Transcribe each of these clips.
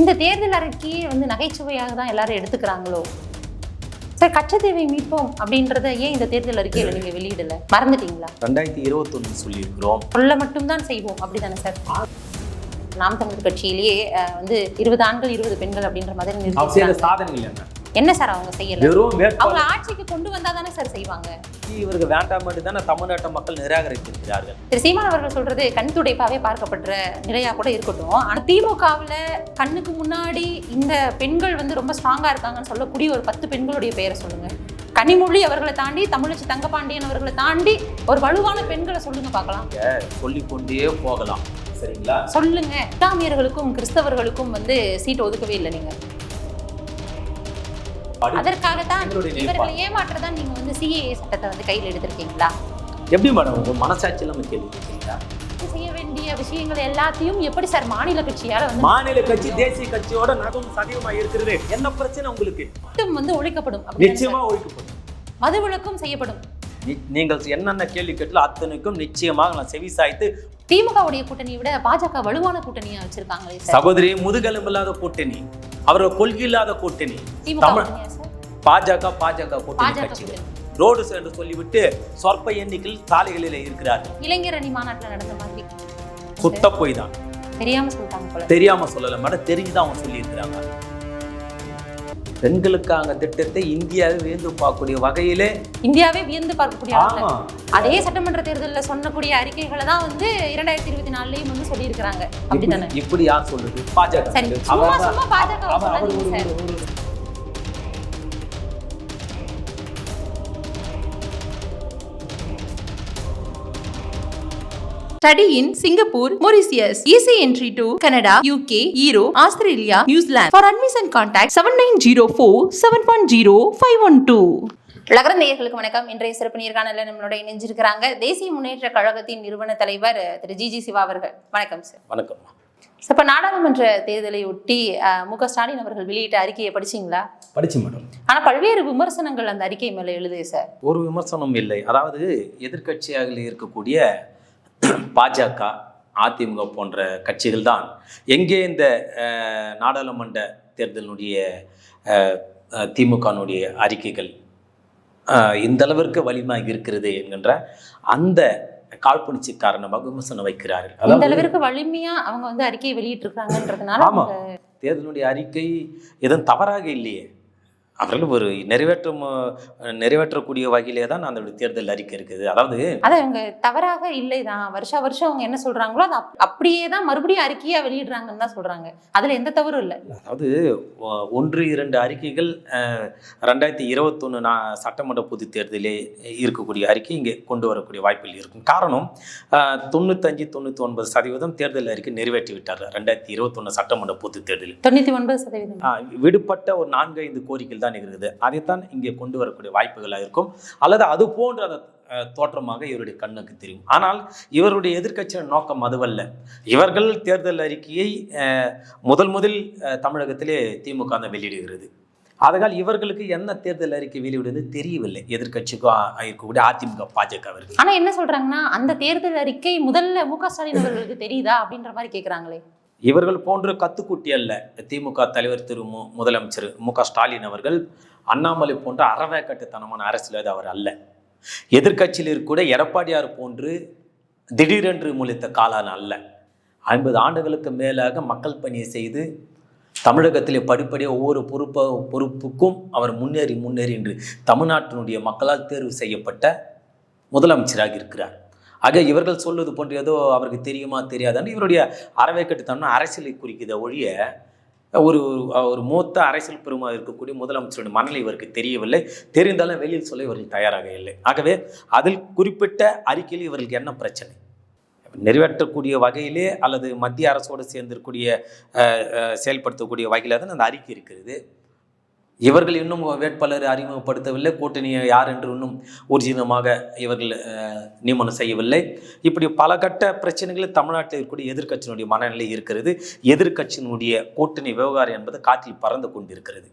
இந்த தேர்தல் அறிக்கையை வந்து நகைச்சுவையாக தான் எல்லாரும் எடுத்துக்கிறாங்களோ? சார் கச்சத்தீவை மீட்போம் அப்படின்றத ஏன் இந்த தேர்தல் அறிக்கையில நீங்க வெளியிடல? மறந்துட்டீங்களா? ரெண்டாயிரத்தி இருபத்தொன்னு சொல்லியிருக்கிறோம். சொல்ல மட்டும்தான் செய்வோம். அப்படிதானே சார்? நாம் தமிழர் கட்சியிலேயே வந்து இருபது ஆண்கள் இருபது பெண்கள் அப்படின்ற மாதிரி சாதனைகள் என்ன? என்ன சார் அவங்க செய்யல? அவங்க ஆட்சிக்கு கொண்டு வந்தா தானே சார் செய்வாங்க? இவருக்கு வேண்டாம் தானே தமிழ்நாட்டு மக்கள் நிராகரித்திருக்கிறார்கள். திரு சீமான் அவர்கள் சொல்றது கண் துடைப்பாவே பார்க்கப்படுற நிலையா கூட இருக்கட்டும். ஆனா திமுகவுல கண்ணுக்கு முன்னாடி இந்த பெண்கள் வந்து ரொம்ப ஸ்ட்ராங்கா இருக்காங்கன்னு சொல்லக்கூடிய ஒரு பத்து பெண்களுடைய பெயரை சொல்லுங்க. கனிமொழி அவர்களை தாண்டி தமிழச்சி தங்கபாண்டியன் அவர்களை தாண்டி ஒரு வலுவான பெண்களை சொல்லுங்க பார்க்கலாம். சொல்லிக்கொண்டே போகலாம். சரிங்களா? சொல்லுங்க. இஸ்லாமியர்களுக்கும் கிறிஸ்தவர்களுக்கும் வந்து சீட் ஒதுக்கவே இல்லை நீங்க. அதற்காகத்தான் இவர்களை ஏமாற்றதான் நீங்க வந்து சிஏஏ சட்டத்தை வந்து கையில் எடுத்திருக்கீங்களா? எப்படி மேடம் உங்க மனசாட்சி இல்லாம கேள்வி கேட்கிறீங்களா? செய்ய வேண்டிய விஷயங்கள் எல்லாத்தையும் எப்படி சார் மாநில கட்சியால வந்து மாநில கட்சி தேசிய கட்சியோட நகம் சதவீதமா இருக்கிறது? என்ன பிரச்சனை உங்களுக்கு? மட்டும் வந்து ஒழிக்கப்படும் நிச்சயமா ஒழிக்கப்படும். மதுவிலக்கும் செய்யப்படும். நீங்கள் என்னென்ன கேள்வி கேட்டல அத்தனைக்கும் நிச்சயமாக நான் செவி சாய்த்து திமுகவுடைய கூட்டணியை விட பாஜக வலுவான கூட்டணியா வச்சிருக்காங்களே சார்? சகோதரி முதுகெலும்பில்லாத கூட்டணி அவர்கள் கொள்கை இல்லாத கூட்டணி. தமிழ் பாஜக பாஜக கூட்டணி கட்சிகள். ரோடு என்று சொல்லிவிட்டு சொற்ப எண்ணிக்கையில் சாலைகளில் இருக்கிறார்கள். இளைஞர் அணி மாநாட்டுல நடந்த மாதிரி. சுத்த போய் தான். தெரியாம சொல்லிட்டாங்க தெரியாம சொல்லல மேடம். தெரிஞ்சுதான் அவங்க சொல்லியிருக்கிறாங்க. பெண்களுக்கான திட்டத்தை இந்தியாவை வியந்து பார்க்கக்கூடிய வகையிலே இந்தியாவே வியந்து பார்க்கக்கூடிய அதே சட்டமன்ற தேர்தலில் சொன்னக்கூடிய அறிக்கைகளை தான் வந்து இரண்டாயிரத்தி இருபத்தி நாலுலயும் வந்து சொல்லியிருக்கிறாங்க. அப்படித்தானே? இப்படி- யார் சொல்றது? பாஜக சரி சும்மா பாஜக Study in Singapore, Mauritius. Easy entry to Canada, UK, Europe, Australia, New Zealand. For admission contact 7904 710 512. நகர நேயர்களுக்கு வணக்கம். இன்றைய சிறப்பு நேர்காணல நம்மளோட இணைஞ்சிருக்கிறாங்க தேசிய முன்னேற்ற கழகத்தின் நிறுவன தலைவர் திரு ஜி ஜி சிவா அவர்கள். வணக்கம் சார் வணக்கம். சார் இப்போ நாடாளுமன்ற தேர்தலை ஒட்டி அஹ், மு க ஸ்டாலின் அவர்கள் வெளியிட்ட அறிக்கையை படிச்சீங்களா? படிச்சு மேடம். ஆனா பல்வேறு விமர்சனங்கள் அந்த அறிக்கை மேல எழுதுது சார் ஒரு விமர்சனம் இல்லை. அதாவது எதிர்க்கட்சியாக இருக்கக்கூடிய பாஜக அதிமுக போன்ற கட்சிகள் தான் எங்கே இந்த நாடாளுமன்ற தேர்தலினுடைய திமுகனுடைய அறிக்கைகள் இந்த அளவிற்கு வலிமையாக இருக்கிறது என்கின்ற அந்த காழ்ப்புணர்ச்சி காரணமாக விமர்சனம் வைக்கிறார்கள். அதாவது அளவிற்கு வலிமையா அவங்க வந்து அறிக்கையை வெளியிட்டு இருக்காங்கன்றதுனால ஆமா தேர்தலுடைய அறிக்கை எதுவும் தவறாக இல்லையே. அவர்கள் ஒரு நிறைவேற்றும் நிறைவேற்றக்கூடிய வகையிலே தான் அந்த தேர்தல் அறிக்கை இருக்குது. அதாவது அதை அவங்க தவறாக இல்லைதான் வருஷா வருஷம் அவங்க என்ன சொல்றாங்களோ அது அப்- அப்படியே தான் மறுபடியும் அறிக்கையா வெளியிடுறாங்கன்னு தான் சொல்றாங்க. அதுல எந்த தவறும் இல்லை. அதாவது ஒன்று இரண்டு அறிக்கைகள் ரெண்டாயிரத்தி இருபத்தொன்று நா சட்டமன்ற பொது தேர்தலே இருக்கக்கூடிய அறிக்கை இங்கே கொண்டு வரக்கூடிய வாய்ப்பில் இருக்கும். காரணம் தொண்ணூத்தஞ்சு தொண்ணூற்றி ஒன்பது சதவீதம் தேர்தல் அறிக்கை நிறைவேற்றி விட்டார் ரெண்டாயிரத்தி இருபத்தொன்று சட்டமன்ற பொது தேர்தலில். தொண்ணூத்தி ஒன்பது சதவீதம். விடுபட்ட ஒரு நான்கு ஐந்து கோரிக்கைகள் தான் இருக்குது அதைத்தான் இங்கே கொண்டு வரக்கூடிய வாய்ப்புகளாக இருக்கும். அல்லது அது போன்ற அந்த தோற்றமாக இவருடைய கண்ணுக்கு தெரியும். ஆனால் இவருடைய எதிர்க்கட்சியின் நோக்கம் அதுவல்ல. இவர்கள் தேர்தல் அறிக்கையை அஹ், முதல் முதல் தமிழகத்திலே திமுக தான் வெளியிடுகிறது. அதனால் இவர்களுக்கு என்ன தேர்தல் அறிக்கை வெளியிடுவது தெரியவில்லை. எதிர்கட்சிக்கும் இருக்கக்கூடிய அதிமுக பாஜகவிற்கு ஆனா என்ன சொல்றாங்கன்னா அந்த தேர்தல் அறிக்கை முதல்ல மு க ஸ்டாலின் அவர்களுக்கு தெரியுதா அப்படின்ற மாதிரி கேட்கிறாங்களே இவர்கள் போன்ற கத்துக்குட்டி அல்ல. திமுக தலைவர் திரு மு முதலமைச்சர் மு க. ஸ்டாலின் அவர்கள் அண்ணாமலை போன்ற அறவேக்கட்டுத்தனமான அரசியல் அவர் அல்ல. எதிர்க்கட்சியில் கூட எடப்பாடியார் போன்று திடீரென்று முழித்த காலான அல்ல. ஐம்பது ஆண்டுகளுக்கு மேலாக மக்கள் பணியை செய்து தமிழகத்திலே படிப்படியாக ஒவ்வொரு பொறுப்ப பொறுப்புக்கும் அவர் முன்னேறி முன்னேறி என்று தமிழ்நாட்டினுடைய மக்களால் தேர்வு செய்யப்பட்ட முதலமைச்சராக இருக்கிறார். ஆக இவர்கள் சொல்வது போன்ற ஏதோ அவருக்கு தெரியுமா தெரியாதான்னு இவருடைய அறவேக்கட்டுத்தனம் அரசியலை குறிக்குத ஒழிய ஒரு ஒரு மூத்த அரசியல் பெருமா இருக்கக்கூடிய முதலமைச்சருடைய மனநிலை இவருக்கு தெரியவில்லை. தெரிந்தாலும் வெளியில் சொல்ல இவர்கள் தயாராக இல்லை. ஆகவே அதில் குறிப்பிட்ட அறிக்கையில் இவர்களுக்கு என்ன பிரச்சனை? நிறைவேற்றக்கூடிய வகையிலே அல்லது மத்திய அரசோடு சேர்ந்திருக்கூடிய செயல்படுத்தக்கூடிய வகையில் தான் அந்த அறிக்கை இருக்கிறது. இவர்கள் இன்னும் வேட்பாளர் அறிமுகப்படுத்தவில்லை கூட்டணியை யார் என்று இன்னும் ஊர்ஜிதமாக இவர்கள் நியமனம் செய்யவில்லை. இப்படி பல கட்ட பிரச்சனைகளில் தமிழ்நாட்டில் இருக்கக்கூடிய எதிர்கட்சியினுடைய மனநிலை இருக்கிறது. எதிர்க்கட்சியினுடைய கூட்டணி விவகாரம் என்பது காற்றில் பறந்து கொண்டிருக்கிறது.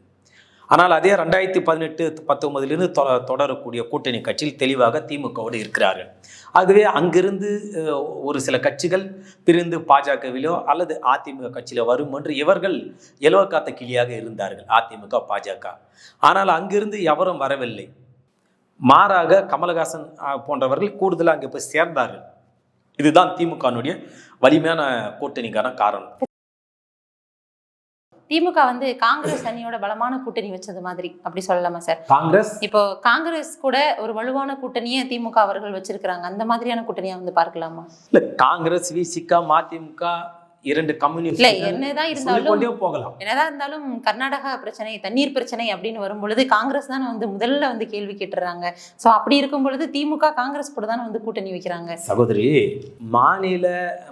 ஆனால் அதே ரெண்டாயிரத்தி பதினெட்டு பத்தொன்பதுலேருந்து தொ தொடரக்கூடிய கூட்டணி கட்சியில் தெளிவாக திமுகவோடு இருக்கிறார்கள். ஆகவே அங்கிருந்து ஒரு சில கட்சிகள் பிரிந்து பாஜகவிலோ அல்லது அதிமுக கட்சியில் வரும் என்று இவர்கள் எலவ கிளியாக இருந்தார்கள் அதிமுக பாஜக. ஆனால் அங்கிருந்து எவரும் வரவில்லை. மாறாக கமலஹாசன் போன்றவர்கள் கூடுதலாக அங்கே போய் சேர்ந்தார்கள். இதுதான் திமுகனுடைய வலிமையான கூட்டணிக்கான காரணம். திமுக வந்து காங்கிரஸ் அணியோட பலமான கூட்டணி வச்சது மாதிரி அப்படி சொல்லலாமா சார்? காங்கிரஸ்? இப்போ காங்கிரஸ் கூட ஒரு வலுவான கூட்டணியை திமுக அவர்கள் வச்சிருக்கிறாங்க. அந்த மாதிரியான கூட்டணியை வந்து பார்க்கலாமா? இல்ல காங்கிரஸ் விசிகா மதிமுக இரண்டு கம்யூனிஸ்ட் இல்ல என்னதான் இருந்தாலும் போகலாம். என்னதான் இருந்தாலும் கர்நாடகா பிரச்சனை தண்ணீர் பிரச்சனை அப்படின்னு வரும் பொழுது காங்கிரஸ் தானே வந்து முதல்ல வந்து கேள்வி கேட்டுறாங்க. சோ அப்படி இருக்கும் பொழுது திமுக காங்கிரஸ் கூட தானே வந்து கூட்டணி வைக்கிறாங்க. சகோதரி மாநில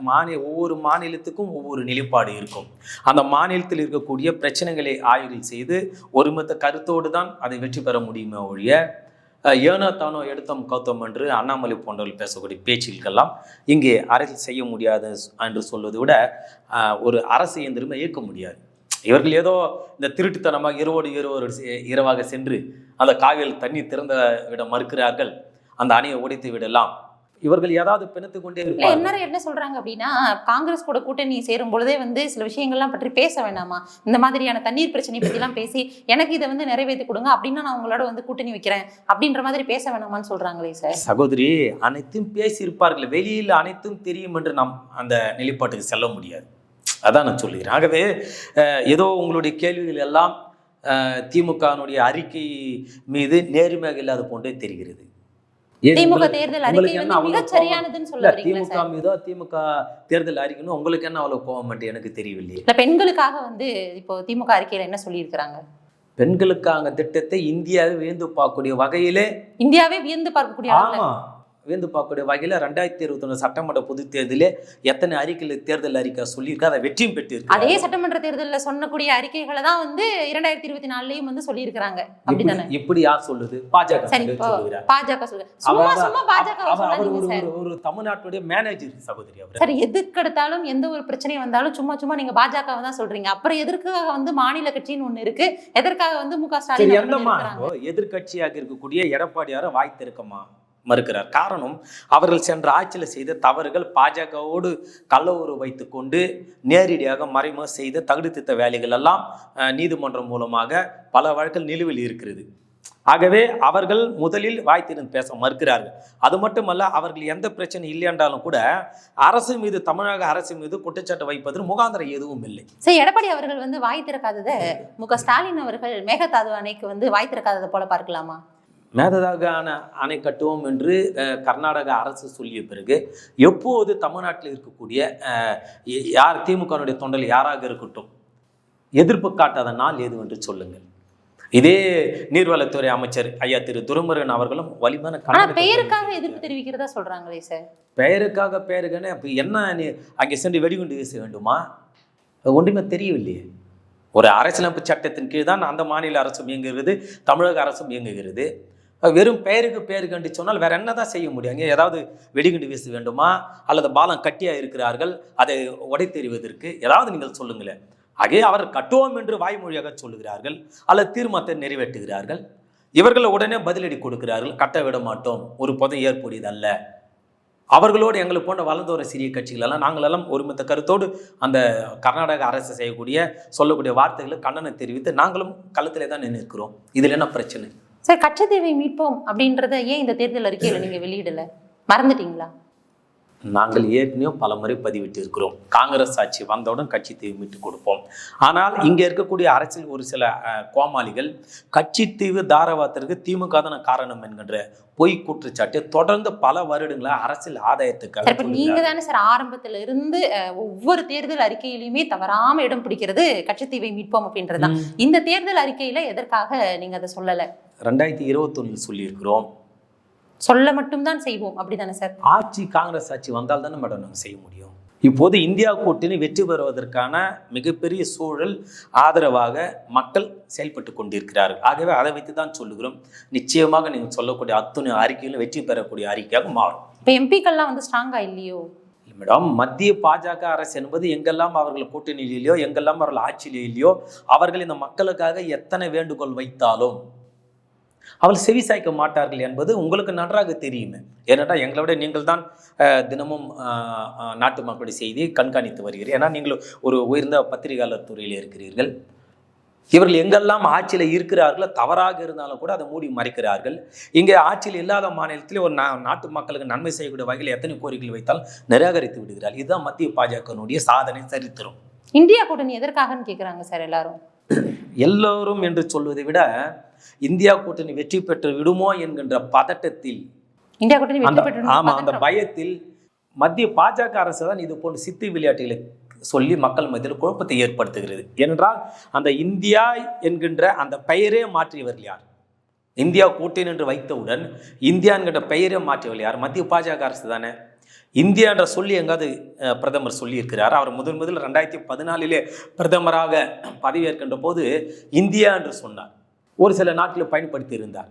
மாநில ஒவ்வொரு மாநிலத்துக்கும் ஒவ்வொரு நிலைப்பாடு இருக்கும். அந்த மாநிலத்தில் இருக்கக்கூடிய பிரச்சனைகளை ஆய்வுகள் செய்து ஒருமித்த கருத்தோடு தான் அதை வெற்றி பெற முடியுமே ஒழிய ஏனோ தானோ எடுத்தோம் கௌத்தம் என்று அண்ணாமலை போன்றவர்கள் பேசக்கூடிய பேச்சுக்கெல்லாம் இங்கே அரசியல் செய்ய முடியாது என்று சொல்வதை விட ஒரு அரசு இயந்திரமே இயக்க முடியாது. இவர்கள் ஏதோ இந்த திருட்டுத்தனமாக இரவோடு இரவோடு செ- இரவாக சென்று அந்த காவியில் தண்ணி திறந்த விட மறுக்கிறார்கள். அந்த அணையை உடைத்து விடலாம். இவர்கள் ஏதாவது பிணைத்து கொண்டே இருப்பார்கள். எல்லாரும் என்ன சொல்றாங்க அப்படின்னா காங்கிரஸ் கூட கூட்டணி சேரும் பொழுதே வந்து சில விஷயங்கள்லாம் பற்றி பேச வேண்டாமா இந்த மாதிரியான தண்ணீர் பிரச்சனை எல்லாம் பேசி எனக்கு இதை வந்து நிறைவேற்றி கொடுங்க அப்படின்னா நான் உங்களோட வந்து கூட்டணி வைக்கிறேன் அப்படின்ற மாதிரி பேச வேணாமான்னு சொல்றாங்களே சார். சகோதரி அனைத்தும் பேசியிருப்பார்கள். வெளியில் அனைத்தும் தெரியும் என்று நாம் அந்த நிலைப்பாட்டுக்கு செல்ல முடியாது. அதான் நான் சொல்லுகிறேன். ஆகவே ஏதோ உங்களுடைய கேள்விகள் எல்லாம் திமுகனுடைய அறிக்கை மீது நேர்மையாக இல்லாத போன்றே தெரிகிறது. திமுக தேர்தல் அறிக்கை வந்து மிகச் சரியானதுன்னு சொல்ல திமுக மீதோ திமுக தேர்தல் அறிக்கணும் உங்களுக்கு என்ன அவ்வளவு கோபம் என்று எனக்கு தெரியவில்லையே இல்ல பெண்களுக்காக வந்து இப்போ திமுக அறிக்கையில என்ன சொல்லியிருக்கிறாங்க? பெண்களுக்கான திட்டத்தை இந்தியாவை வியந்து பார்க்கக்கூடிய வகையிலே இந்தியாவே வியந்து பார்க்கக்கூடிய ஆமா. வியந்து பார்க்கக்கூடிய வகையில ரெண்டாயிரத்தி இருபத்தி ஒன்று சட்டமன்ற பொது தேர்தலிலே எத்தனை அறிக்கையில் தேர்தல் அறிக்கை சொல்லியிருக்கா அதை வெற்றியும் பெற்று அதே சட்டமன்ற தேர்தலில் சொன்னக்கூடிய அறிக்கைகளை தான் வந்து இரண்டாயிரத்தி இருபத்தி நாலுலயும் வந்து சொல்லியிருக்கிறாங்க. அப்படிதானே இப்படி யார் சொல்லுது? பாஜக வந்து பாஜக சொல்லுங்க ஒரு தமிழ்நாட்டுடைய மேனேஜர் சகோதரி அவர். சரி எதுக்கு எடுத்தாலும் எந்த ஒரு பிரச்சனை வந்தாலும் சும்மா சும்மா நீங்க பாஜகவை தான் சொல்றீங்க. அப்புறம் எதற்காக வந்து மாநில கட்சின்னு ஒண்ணு இருக்கு? எதற்காக வந்து மு க ஸ்டாலின் எதிர்க்கட்சியாக இருக்கக்கூடிய எடப்பாடியார வாய் திறக்கமா? மறுக்கிறார். காரணம் அவர்கள் சென்ற ஆட்சியில் செய்த தவறுகள் பாஜகவோடு கள்ள உறவு வைத்துக்கொண்டு நேரடியாக மறைமுக செய்த தகுதித்தித்த வேலைகள் எல்லாம் நீதிமன்றம் மூலமாக பல வழக்கில் நிலுவையில் இருக்கிறது. ஆகவே அவர்கள் முதலில் வாய் திறந்து பேச மறுக்கிறார்கள். அது மட்டுமல்ல அவர்கள் எந்த பிரச்சனை இல்லை என்றாலும் கூட அரசு மீது தமிழக அரசு மீது குற்றச்சாட்டு வைப்பதில் முகாந்திரம் எதுவும் இல்லை. சரி எடப்பாடி அவர்கள் வந்து வாய் திறக்காததை மு க ஸ்டாலின் அவர்கள் மேகதாது அணைக்கு வந்து வாய் திறக்காததை போல பார்க்கலாமா? மேததாக அணை கட்டுவோம் என்று கர்நாடக அரசு சொல்லிய பிறகு எப்போது தமிழ்நாட்டில் இருக்கக்கூடிய யார் திமுகனுடைய தொண்டல் யாராக இருக்கட்டும் எதிர்ப்பு காட்டாத நாள் எது என்று சொல்லுங்கள். இதே நீர்வளத்துறை அமைச்சர் ஐயா திரு துரைமுருகன் அவர்களும் வலிமையான பெயருக்காக. எதிர்ப்பு தெரிவிக்கிறதா சொல்றாங்களே சார்? பெயருக்காக பெயருக்கான அப்போ என்ன நீ அங்கே சென்று வெடிகுண்டு வீச வேண்டுமா? ஒன்றுமே தெரியவில்லையே. ஒரு அரசியலமைப்பு சட்டத்தின் கீழ் தான் அந்த மாநில அரசும் இயங்குகிறது தமிழக அரசும் இயங்குகிறது. வெறும் பெயருக்கு பெயர் கண்டு சொன்னால் வேற என்னதான் செய்ய முடியும்? அங்கே ஏதாவது வெடிகுண்டு வீச வேண்டுமா? அல்லது பாலம் கட்டியாக இருக்கிறார்கள்? அதை உடைத்தெறிவதற்கு ஏதாவது நீங்கள் சொல்லுங்களேன். ஆகவே அவர் கட்டுவோம் என்று வாய்மொழியாக சொல்லுகிறார்கள். அல்லது தீர்மானத்தை நிறைவேற்றுகிறார்கள். இவர்கள் உடனே பதிலடி கொடுக்கிறார்கள். கட்ட விட மாட்டோம். ஒரு புதை ஏற்புடையது அல்ல. அவர்களோடு எங்களை போன்ற வளர்ந்து வர சிறிய கட்சிகள் எல்லாம் நாங்களெல்லாம் ஒருமித்த கருத்தோடு அந்த கர்நாடக அரசு செய்யக்கூடிய சொல்லக்கூடிய வார்த்தைகளை கண்டனம் தெரிவித்து நாங்களும் களத்திலே தான் நின்று இருக்கிறோம் இதில் என்ன பிரச்சனை? சார் கச்சத்தீவை மீட்போம் அப்படின்றத ஏன் இந்த தேர்தல் அறிக்கையில நீங்க வெளியிடல? மறந்துட்டீங்களா? நாங்கள் ஏற்கனவே பல முறை பதிவிட்டு இருக்கிறோம் காங்கிரஸ் ஆட்சி வந்தவுடன் கட்சி தீவு மீட்டு கொடுப்போம். ஆனால் இங்கே இருக்கக்கூடிய அரசியல் ஒரு சில கோமாளிகள் கட்சி தீவு தாரவாத்திற்கு திமுக தான் காரணம் என்கின்ற பொய் குற்றச்சாட்டை தொடர்ந்து பல வருடங்களா அரசியல் இப்ப நீங்க. தானே சார் ஆரம்பத்துல இருந்து ஒவ்வொரு தேர்தல் அறிக்கையிலுமே தவறாம இடம் பிடிக்கிறது கச்சத்தீவை மீட்போம் அப்படின்றதுதான். இந்த தேர்தல் அறிக்கையில எதற்காக நீங்க அதை சொல்லல? ரெண்டாயிரத்தி இருபத்தொன்னில் சொல்லியிருக்கிறோம். சொல்ல மட்டும்தான் செய்வோம் அப்படிதானே சார்? ஆட்சி காங்கிரஸ் ஆட்சி வந்தால் தானே மேடம் நாங்கள் செய்ய முடியும். இப்போது இந்தியா கூட்டணி வெற்றி பெறுவதற்கான மிகப்பெரிய சூழல் ஆதரவாக மக்கள் செயல்பட்டு கொண்டிருக்கிறார்கள். ஆகவே அதை வைத்து தான் சொல்லுகிறோம். நிச்சயமாக நீங்கள் சொல்லக்கூடிய அத்துணை அறிக்கைகளும் வெற்றி பெறக்கூடிய அறிக்கையாக மாறும். இப்ப எம்பிக்கள்லாம் வந்து ஸ்ட்ராங்கா இல்லையோ? மேடம் மத்திய பாஜக அரசு என்பது எங்கெல்லாம் அவர்கள் கூட்டணியிலையோ எங்கெல்லாம் அவர்கள் ஆட்சியிலையோ அவர்கள் இந்த மக்களுக்காக எத்தனை வேண்டுகோள் வைத்தாலும் அவர்கள் செவி சாய்க்க மாட்டார்கள் என்பது உங்களுக்கு நன்றாக தெரியுமே. ஏனென்றா எங்களை விட நீங்கள் தான் தினமும் நாட்டு மக்களுடைய செய்தியை கண்காணித்து வருகிறீர்கள். ஏன்னா நீங்கள் ஒரு உயர்ந்த பத்திரிகையாளர் துறையில் இருக்கிறீர்கள். இவர்கள் எங்கெல்லாம் ஆட்சியில் இருக்கிறார்களோ தவறாக இருந்தாலும் கூட அதை மூடி மறைக்கிறார்கள். இங்கே ஆட்சியில் இல்லாத மாநிலத்தில் ஒரு நா- நாட்டு மக்களுக்கு நன்மை செய்யக்கூடிய வகையில் எத்தனை கோரிக்கைகள் வைத்தால் நிராகரித்து விடுகிறார் இதுதான் மத்திய பாஜகனுடைய சாதனை சரித்திரம். இந்தியா கூட்டணி எதற்காகன்னு கேக்குறாங்க சார் எல்லாரும். எல்லோரும் என்று சொல்வதை விட இந்தியா கூட்டணி வெற்றி பெற்று விடுமோ என்கின்ற பதட்டத்தில் இந்தியா கூட்டணி வெற்றி ஆமா அந்த பயத்தில் மத்திய பாஜக அரசு தான் இது போன்ற சித்து விளையாட்டுகளை சொல்லி மக்கள் மத்தியில் குழப்பத்தை ஏற்படுத்துகிறது. ஏனென்றால் அந்த இந்தியா என்கின்ற அந்த பெயரே மாற்றியவர்கள் யார்? இந்தியா கூட்டணி என்று வைத்தவுடன் இந்தியா என்கின்ற பெயரே மாற்றியவர்கள் யார்? மத்திய பாஜக அரசு தானே. இந்தியா என்ற சொல்லி எங்காவது பிரதமர் சொல்லியிருக்கிறார். அவர் முதன் முதல் ரெண்டாயிரத்தி பதினாலிலே பிரதமராக பதவியேற்கின்ற போது இந்தியா என்று சொன்னார். ஒரு சில நாட்களில் பயன்படுத்தி இருந்தார்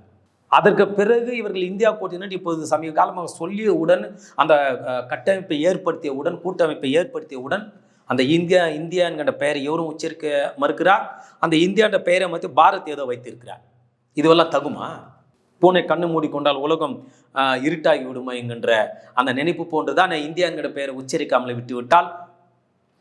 அதற்கு பிறகு இவர்கள் இந்தியா கூட்டணி இப்போது சமீப காலமாக சொல்லியவுடன் அந்த கட்டமைப்பை ஏற்படுத்தியவுடன் கூட்டமைப்பை ஏற்படுத்தியவுடன் அந்த இந்தியா இந்தியா என்கின்ற பெயரை எவரும் உச்சரிக்க மறுக்கிறார். அந்த இந்தியா என்ற பெயரை மட்டும் பாரத் ஏதோ வைத்திருக்கிறார். இதுவெல்லாம் தகுமா? பூனை கண்ணு மூடிக்கொண்டால் உலகம் இருட்டாகி விடுமா என்கின்ற அந்த நினைப்பு போன்றுதான் இந்தியா என்கிற பெயரை உச்சரிக்காமல் விட்டுவிட்டால்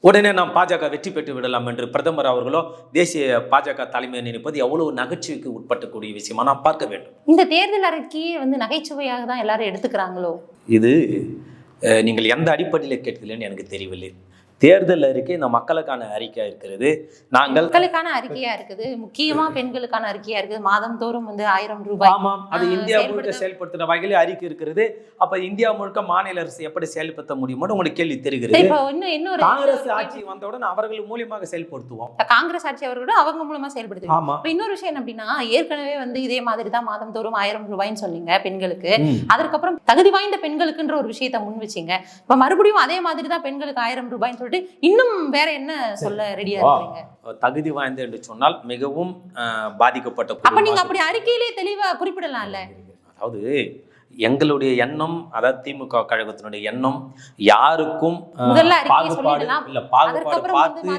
உடனே நாம் பாஜக வெற்றி பெற்று விடலாம் என்று பிரதமர் அவர்களோ தேசிய பாஜக தலைமையை நினைப்பது எவ்வளவு நகைச்சுவைக்கு உட்பட்டக்கூடிய விஷயமா நாம் பார்க்க வேண்டும். இந்த தேர்தல் அறிக்கையே வந்து நகைச்சுவையாக தான் எல்லாரும் எடுத்துக்கிறாங்களோ? இது நீங்கள் எந்த அடிப்படையில் கேட்கலன்னு எனக்கு தெரியவில்லை. தேர்தல் அறிக்கை இந்த மக்களுக்கான அறிக்கை இருக்கிறது. நாங்கள் மக்களுக்கான அறிக்கையா இருக்குது. முக்கியமா பெண்களுக்கான அறிக்கையா இருக்குது. மாதம் தோறும் வந்து ஆயிரம் ரூபாய் ஆமாம் அது இந்தியா முழுக்க செயல்படுத்த- செயல்படுத்துற வகையில் அறிக்கை இருக்கிறது. அப்ப இந்தியா முழுக்க மாநில அரசு எப்படி செயல்படுத்த முடியுமோ உங்களுக்கு கேள்வி தெரிகிறது. இன்னொரு காங்கிரஸ் ஆட்சி வந்தவுடன் அவர்கள் மூலியமாக செயல்படுத்துவோம். காங்கிரஸ் ஆட்சி அவர்களோட அவங்க மூலமா செயல்படுத்து ஆமா. இன்னொரு விஷயம் அப்படின்னா ஏற்கனவே வந்து இதே மாதிரி தான் மாதம் தோறும் ஆயிரம் ரூபாய்ன்னு சொன்னீங்க பெண்களுக்கு. அதற்கப்புறம் தகுதி வாய்ந்த பெண்களுக்குன்ற ஒரு விஷயத்த முன் வச்சீங்க. இப்ப மறுபடியும் அதே மாதிரி தான் பெண்களுக்கு ஆயிரம் ரூபாய்ன்னு சொல்லிட்டு இன்னும் வேற என்ன சொல்ல ரெடியா. இருக்கீங்க தகுதி வாய்ந்த என்று சொன்னால் மிகவும் பாதிக்கப்பட்ட அப்ப நீங்க. அப்படி அறிக்கையிலே தெளிவா குறிப்பிடலாம்ல அதாவது எங்களுடைய எண்ணம் அதாவது திமுக கழகத்தினுடைய எண்ணம் யாருக்கும் பாகுபாடு. இல்ல பாகுபாடு பார்த்து